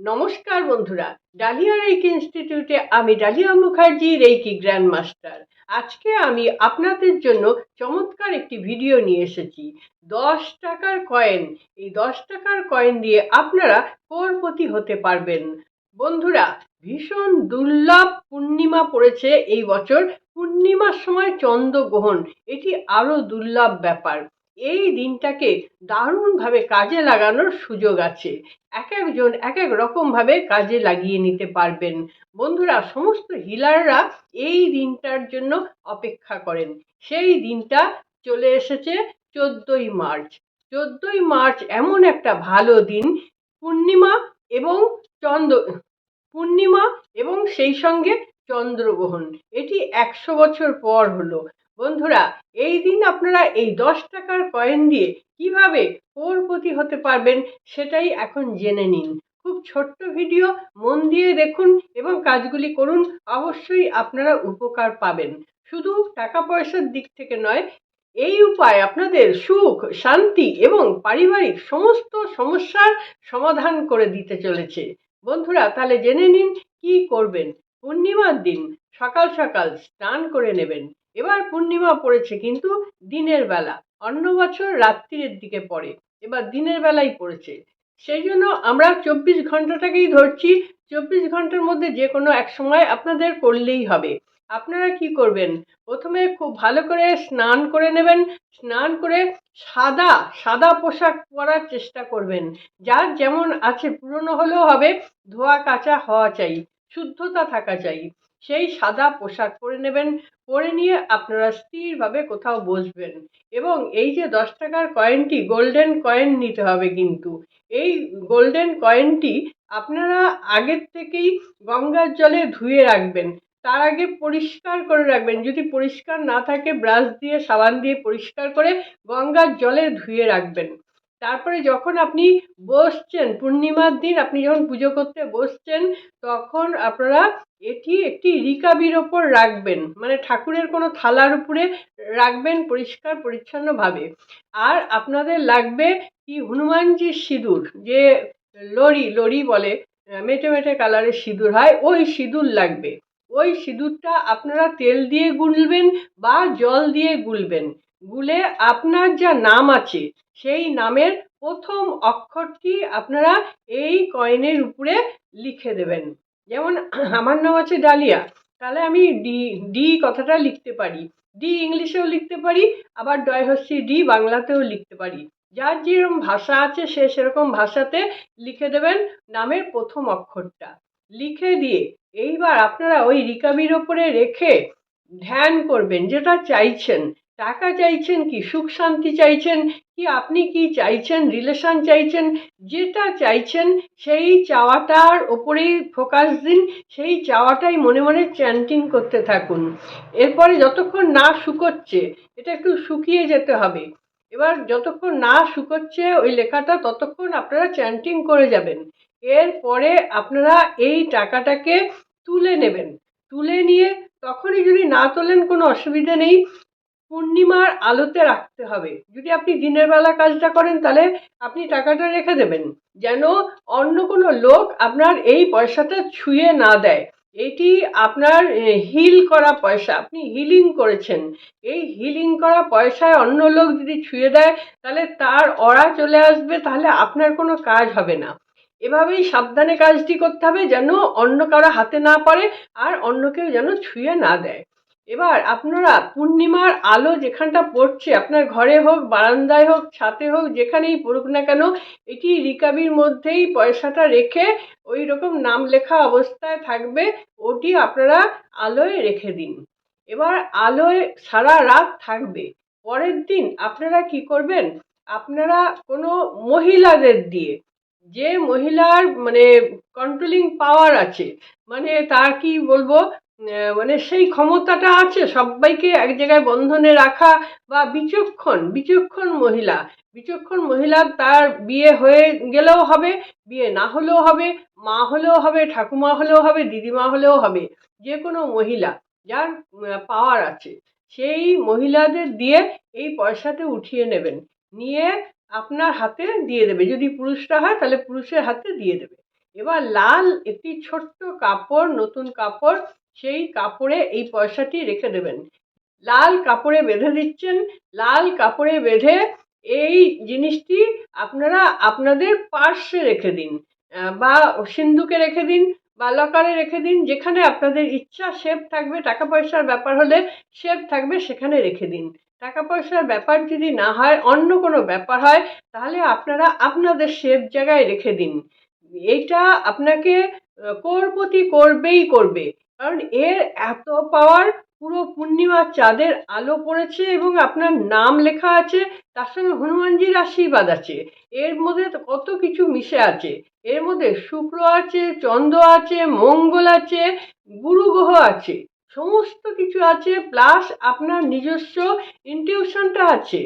নমস্কার বন্ধুরা, dahlia reiki ইনস্টিটিউটে আমি Dalia Mukherjee, reiki grand master. আজকে আমি আপনাদের জন্য চমৎকার একটি ভিডিও নিয়ে এসেছি। দশ টাকার কয়েন, এই দশ টাকার কয়েন দিয়ে আপনারা কোরপতি হতে পারবেন। বন্ধুরা, ভীষণ দুর্লভ পূর্ণিমা পড়েছে এই বছর। পূর্ণিমার সময় চন্দ্রগ্রহণ, এটি আরও দুর্লভ ব্যাপার। এই দিনটাকে দারুণভাবে কাজে লাগানোর সুযোগ আছে। এক একজন এক এক রকমভাবে কাজে লাগিয়ে নিতে পারবেন। বন্ধুরা, সমস্ত হিলাররা এই দিনটার জন্য অপেক্ষা করেন। সেই দিনটা চলে এসেছে চোদ্দই মার্চ। চোদ্দোই মার্চ এমন একটা ভালো দিন। পূর্ণিমা এবং চন্দ্র, পূর্ণিমা এবং সেই সঙ্গে চন্দ্রগ্রহণ। এটি একশো বছর পর হলো। বন্ধুরা, এই দিন আপনারা এই দশ টাকার কয়েন দিয়ে কীভাবে কোরপতি হতে পারবেন সেটাই এখন জেনে নিন। খুব ছোট্ট ভিডিও, মন দিয়ে দেখুন এবং কাজগুলি করুন, অবশ্যই আপনারা উপকার পাবেন। শুধু টাকা পয়সার দিক থেকে নয়, এই উপায় আপনাদের সুখ, শান্তি এবং পারিবারিক সমস্ত সমস্যার সমাধান করে দিতে চলেছে। বন্ধুরা, তাহলে জেনে নিন কি করবেন। পূর্ণিমার দিন সকাল সকাল স্নান করে নেবেন। এবার পূর্ণিমা পড়েছে কিন্তু দিনের বেলা, অন্য বছর রাত্রির দিকে পড়ে, এবার দিনের বেলাই পড়েছে। সেই জন্য আমরা চব্বিশ ঘন্টাটাকেই ধরছি, চব্বিশ ঘণ্টার মধ্যে যে কোনো এক সময় আপনাদের করলেই হবে। আপনারা কি করবেন? প্রথমে খুব ভালো করে স্নান করে নেবেন, স্নান করে সাদা সাদা পোশাক পরার চেষ্টা করবেন। যার যেমন আছে পুরনো হলেও হবে, ধোয়া কাচা হওয়া চাই, শুদ্ধতা থাকা চাই। সেই সাদা পোশাক পরে নেবেন। পরে নিয়ে আপনারা স্থিরভাবে কোথাও বসবেন। এবং এই যে দশ টাকার কয়েনটি গোল্ডেন কয়েন নিতে হবে কিন্তু। এই গোল্ডেন কয়েনটি আপনারা আগের থেকেই গঙ্গার জলে ধুয়ে রাখবেন। তার আগে পরিষ্কার করে রাখবেন। যদি পরিষ্কার না থাকে, ব্রাশ দিয়ে, সাবান দিয়ে পরিষ্কার করে গঙ্গার জলে ধুয়ে রাখবেন। তারপরে যখন আপনি বসছেন, পূর্ণিমার দিন আপনি যখন পুজো করতে বসছেন, তখন আপনারা এটি একটি রিকাবির ওপর রাখবেন মানে ঠাকুরের কোনো থালার উপরে রাখবেন পরিষ্কার, পরিচ্ছন্নভাবে। আর আপনাদের লাগবে কি হনুমানজির সিঁদুর, যে লরি লরি বলে মেটে মেটে কালারের সিঁদুর হয়, ওই সিঁদুর লাগবে। ওই সিঁদুরটা আপনারা তেল দিয়ে গুলবেন বা জল দিয়ে গুলবেন। গুলে আপনার যা নাম আছে, সেই নামের প্রথম অক্ষরটি আপনারা এই কয়েনের উপরে লিখে দেবেন। যেমন আমার নাম আছে ডালিয়া, তাহলে আমি ডি ডি কথাটা লিখতে পারি। ডি ইংলিশেও লিখতে পারি, আবার ডয় হস্যি ডি বাংলাতেও লিখতে পারি। যার যেরকম ভাষা আছে, সে সেরকম ভাষাতে লিখে দেবেন নামের প্রথম অক্ষরটা। লিখে দিয়ে এইবার আপনারা ওই রিকাবির ওপরে রেখে ধ্যান করবেন, যেটা চাইছেন। টাকা চাইছেন কি? সুখ, শান্তি চাইছেন কি? আপনি কি চাইছেন? রিলেশন চাইছেন? যেটা চাইছেন, সেই চাওয়াটার ওপরেই ফোকাস দিন, সেই চাওয়াটাই মনে মনে চ্যান্টিং করতে থাকুন। এরপরে যতক্ষণ না শুকোচ্ছে, এটা একটু শুকিয়ে যেতে হবে। এবার যতক্ষণ না শুকোচ্ছে ওই লেখাটা, ততক্ষণ আপনারা চ্যান্টিং করে যাবেন। এরপরে আপনারা এই টাকাটাকে তুলে নেবেন। তুলে নিয়ে তখনই যদি না তোলেন, কোনো অসুবিধে নেই। পূর্ণিমার আলোতে রাখতে হবে। যদি আপনি দিনের বেলা কাজটা করেন, তাহলে আপনি টাকাটা রেখে দেবেন। যেন অন্য কোনো লোক আপনার এই পয়সাটা ছুঁয়ে না দেয়। এটি আপনার হিল করা পয়সা। আপনি হিলিং করেছেন। এই হিলিং করা পয়সায় অন্য লোক যদি ছুঁয়ে দেয়, তাহলে তার অরা চলে আসবে, তাহলে আপনার কোনো কাজ হবে না। এভাবেই সাবধানে কাজটি করতে হবে, যেন অন্য কারও হাতে না পড়ে আর অন্য কেউ যেন ছুঁয়ে না দেয়। এবার আপনারা পূর্ণিমার আলো যেখানটা পড়ছে, আপনার ঘরে হোক, বারান্দায় হোক, ছাতে হোক, যেখানেই পড়ুক না কেন, এটি রিকাবির মধ্যেই পয়সাটা রেখে ওই রকম নাম লেখা অবস্থায় থাকবে, ওটি আপনারা আলোয় রেখে দিন। এবার আলোয় সারা রাত থাকবে। পরের দিন আপনারা কি করবেন? আপনারা কোনো মহিলাদের দিয়ে, যে মহিলার মানে কন্ট্রোলিং পাওয়ার আছে মানে তার কি বলব মানে সেই ক্ষমতাটা আছে, সবাইকে এক জায়গায় বন্ধনে রাখা বা বিচক্ষণ বিচক্ষণ মহিলা বিচক্ষণ মহিলা তার বিয়ে হয়ে গেলেও হবে, বিয়ে না হলেও হবে, মা হলেও হবে, ঠাকুমা হলেও হবে, দিদিমা হলেও হবে, যে কোনো মহিলা যার পাওয়ার আছে, সেই মহিলাদের দিয়ে এই পয়সাটা উঠিয়ে নেবেন, নিয়ে আপনার হাতে দিয়ে দেবে, যদি পুরুষরা হয় তাহলে পুরুষের হাতে দিয়ে দেবে। এবার লাল একটি ছোট্ট কাপড়, নতুন কাপড় সেই কাপড়ে এই পয়সাটি রেখে দেবেন। লাল কাপড়ে বেঁধে দিচ্ছেন, লাল কাপড়ে বেঁধে এই জিনিসটি আপনারা আপনাদের পার্সে রেখে দিন বা সিন্ধুকে রেখে দিন, বা লকারে রেখে দিন, যেখানে আপনাদের ইচ্ছা সেফ থাকবে, টাকা পয়সার ব্যাপার হলে সেফ থাকবে, সেখানে রেখে দিন। টাকা পয়সার ব্যাপার যদি না হয়, অন্য কোনো ব্যাপার হয়, তাহলে আপনারা আপনাদের সেফ জায়গায় রেখে দিন। এইটা আপনাকে কোরপতি করবেই করবে। কারণ এর এত পাওয়ার পুরো পূর্ণিমার চাঁদের আলো পড়েছে এবং আপনার নাম লেখা আছে, তার সঙ্গে হনুমানজির আশীর্বাদ আছে। এর মধ্যে কত কিছু মিশে আছে। এর মধ্যে শুক্র আছে, চন্দ্র আছে, মঙ্গল আছে, গুরু গ্রহ আছে। সমস্ত কিছু আছে প্লাস আপনার নিজস্ব ইনটিউশনটা আছে।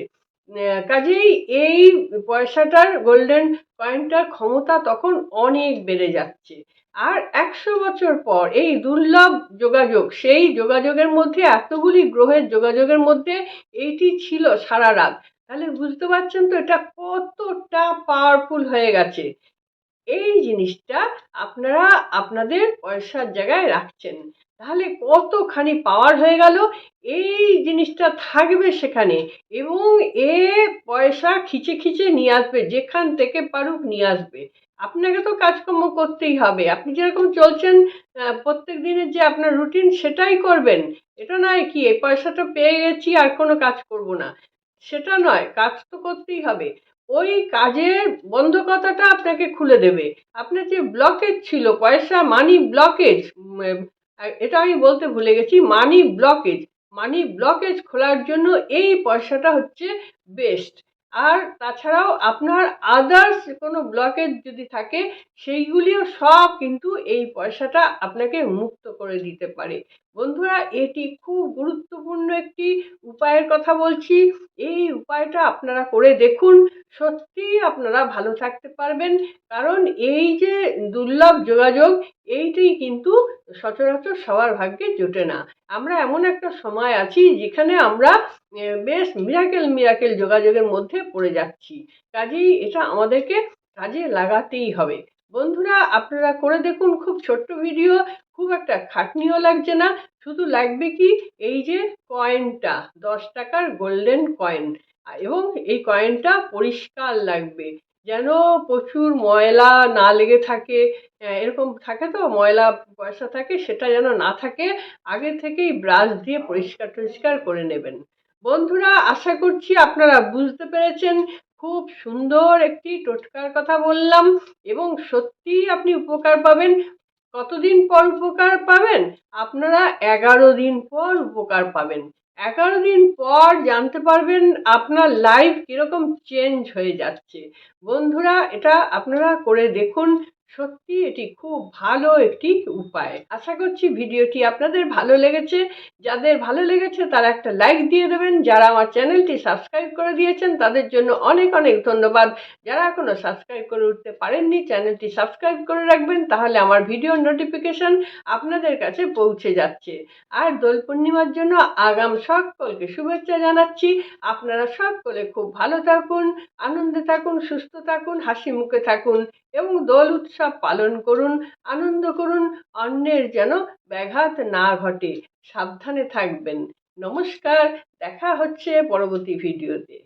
কাজেই এই পয়সাটার গোল্ডেন কয়েনটার ক্ষমতা তখন অনেক বেড়ে যাচ্ছে। আর একশো বছর পর এই দুর্লভ যোগাযোগ, সেই যোগাযোগের মধ্যে, এতগুলি গ্রহের যোগাযোগের মধ্যে এইটি ছিল সারা রাত। তাহলে বুঝতে পারছেন তো এটা কতটা পাওয়ারফুল হয়ে গেছে। এই জিনিসটা আপনারা আপনাদের পয়সার জায়গায় রাখছেন। তাহলে কতখানি পাওয়ার হয়ে গেল? এই জিনিসটা থাকবে সেখানে এবং এ পয়সা খিচে খিচে নিয়ে আসবে, যেখান থেকে পারুক নিয়ে আসবে। আপনাকে তো কাজকর্ম করতেই হবে। আপনি যেরকম চলছেন প্রত্যেক দিনের যে আপনার রুটিন সেটাই করবেন। এটা নয় কি, এই পয়সাটা পেয়ে গেছি, আর কোনো কাজ করব না। সেটা নয়, কাজ তো করতেই হবে। ওই কাজের বন্ধকতাটা আপনাকে খুলে দেবে। আপনার যে ব্লকেজ ছিল, পয়সা মানি ব্লকেজ এটা আমি বলতে ভুলে গেছি মানি ব্লকেজ মানি ব্লকেজ খোলার জন্য এই পয়সাটা হচ্ছে বেস্ট আর তাছাড়াও আপনার আদার্স কোনো ব্লকেজ যদি থাকে, সেইগুলিও সব কিন্তু এই পয়সাটা আপনাকে মুক্ত করে দিতে পারে। বন্ধুরা, এটি খুব গুরুত্বপূর্ণ একটি উপায়ের কথা বলছি। এই উপায়টা আপনারা করে দেখুন, সত্যিই আপনারা ভালো থাকতে পারবেন। কারণ এই যে দুর্লভ যোগাযোগ এইটাই কিন্তু সচরাচর সবার ভাগ্যে জোটে না। আমরা এমন একটা সময় আছি যেখানে আমরা বেশ মিরাকেল মিরাকেল যোগাযোগের মধ্যে পড়ে যাচ্ছি। কাজেই এটা আমাদেরকে কাজে লাগাতেই হবে। বন্ধুরা, আপনারা করে দেখুন খুব ছোট্ট ভিডিও খুব একটা খাটনিও লাগছে না। শুধু লাগবে কি, এই যে কয়েনটা দশ টাকার গোল্ডেন কয়েন এবং এই কয়েনটা পরিষ্কার লাগবে। যেন প্রচুর ময়লা না লেগে থাকে। এরকম থাকে তো? ময়লা পয়সা থাকে, সেটা যেন না থাকে, আগে থেকেই ব্রাশ দিয়ে পরিষ্কার টরিষ্কার করে নেবেন। বন্ধুরা, আশা করছি আপনারা বুঝতে পেরেছেন। খুব সুন্দর একটি টোটকার কথা বললাম এবং সত্যিই আপনি উপকার পাবেন। কতদিন পর উপকার পাবেন? আপনারা এগারো দিন পর উপকার পাবেন। এগারো দিন পর জানতে পারবেন আপনার লাইফ কীরকম চেঞ্জ হয়ে যাচ্ছে। বন্ধুরা, এটা আপনারা করে দেখুন। সত্যি এটি খুব ভালো একটি উপায়। আশা করছি ভিডিওটি আপনাদের ভালো লেগেছে। যাদের ভালো লেগেছে তারা একটা লাইক দিয়ে দেবেন। যারা আমার চ্যানেলটি সাবস্ক্রাইব করে দিয়েছেন তাদের জন্য অনেক অনেক ধন্যবাদ। যারা এখনও সাবস্ক্রাইব করে উঠতে পারেননি, চ্যানেলটি সাবস্ক্রাইব করে রাখবেন তাহলে আমার ভিডিও নোটিফিকেশন আপনাদের কাছে পৌঁছে যাচ্ছে। আর দোল পূর্ণিমার জন্য আগাম সকলকে শুভেচ্ছা জানাচ্ছি। আপনারা সকলে খুব ভালো থাকুন, আনন্দে থাকুন, সুস্থ থাকুন, হাসি মুখে থাকুন। এবং দোল উৎসব পালন করুন, আনন্দ করুন, অন্যের যেন ব্যাঘাত না ঘটে। সাবধানে থাকবেন। নমস্কার, দেখা হচ্ছে পরবর্তী ভিডিওতে।